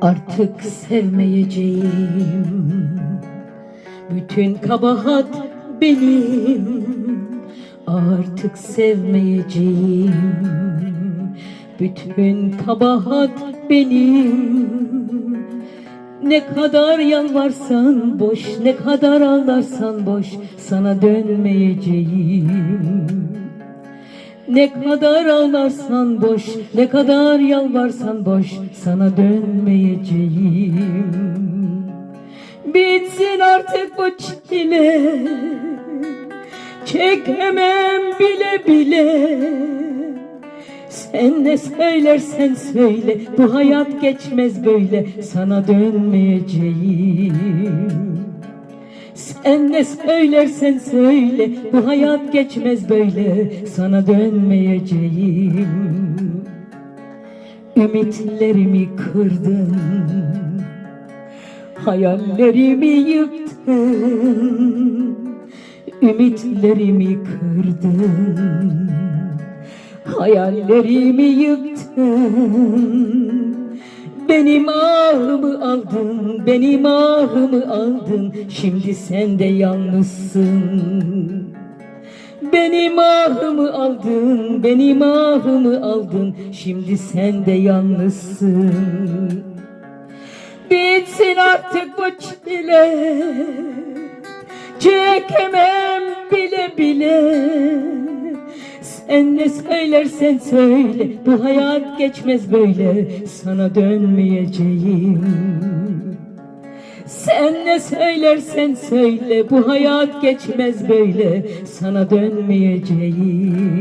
Artık sevmeyeceğim. Bütün kabahat benim. Artık sevmeyeceğim. Bütün kabahat benim. Ne kadar yalvarsan boş Ne kadar ağlarsan boş Sana dönmeyeceğim ne kadar ağlarsan boş, ne kadar yalvarsan boş, sana dönmeyeceğim. Bitsin artık bu çile, çekemem bile bile. Sen ne söylersen söyle, bu hayat geçmez böyle, sana dönmeyeceğim. Sen ne söylersen söyle Bu hayat geçmez böyle. Sana dönmeyeceğim. Ümitlerimi kırdın Hayallerimi yıktın. Ümitlerimi kırdın Hayallerimi yıktın. Benim ahımı aldın, benim ahımı aldın Şimdi sen de yalnızsın. Benim ahımı aldın, benim ahımı aldın Şimdi sen de yalnızsın. Bitsin artık bu çile Çekemem bile bile. Sen ne söylersen söyle Bu hayat geçmez böyle Sana dönmeyeceğim Sen ne söylersen söyle Bu hayat geçmez böyle. Sana dönmeyeceğim